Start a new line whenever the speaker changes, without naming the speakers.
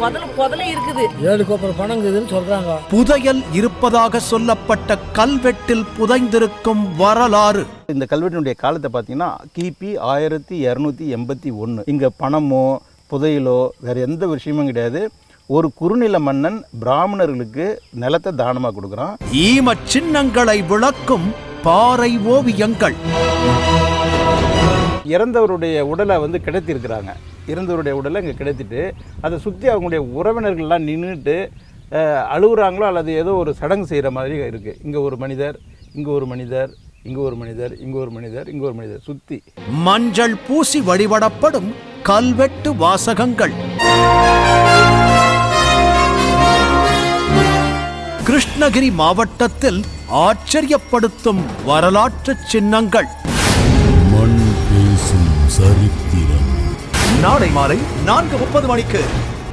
புதலே இருக்குது.
ஏழு கோப்பர் பணம் இருக்குதுன்னு சொல்றாங்க.
புதையல் இருப்பதாக சொல்லப்பட்ட கல்வெட்டில் புதைந்திருக்கும் வரலாறு.
இந்த கல்வெட்டினுடைய காலத்தை பார்த்தீங்கன்னா கிபி ஆயிரத்தி இரநூத்தி எண்பத்தி ஒன்று இங்கே பணமோ புதையலோ வேறு எந்த விஷயமும் கிடையாது. ஒரு குறுநில மன்னன் பிராமணர்களுக்கு நிலத்தை தானமாக கொடுக்குறான்.
ஈம சின்னங்களை விளக்கும் பாறை ஓவியங்கள்.
இறந்தவருடைய உடலை வந்து கிடத்திருக்கிறாங்க இறந்தவருடைய உடலை இங்கே கிடத்திட்டு அதை சுற்றி அவங்களுடைய உறவினர்கள்லாம் நின்றுட்டு அழுகுறாங்களோ அல்லது ஏதோ ஒரு சடங்கு செய்கிற மாதிரி இருக்குது இங்கே ஒரு மனிதர் இங்கே ஒரு மனிதர் இங்கே ஒரு மனிதர் இங்கே ஒரு மனிதர் இங்கே ஒரு மனிதர். சுற்றி
மஞ்சள் பூசி வழிபடப்படும் கல்வெட்டு வாசகங்கள். கிருஷ்ணகிரி மாவட்டத்தில் ஆச்சரியப்படுத்தும் வரலாற்று சின்னங்கள்.
மண் பேசும் சரித்திரம்.
நாளை மாலை நான்கு முப்பது மணிக்கு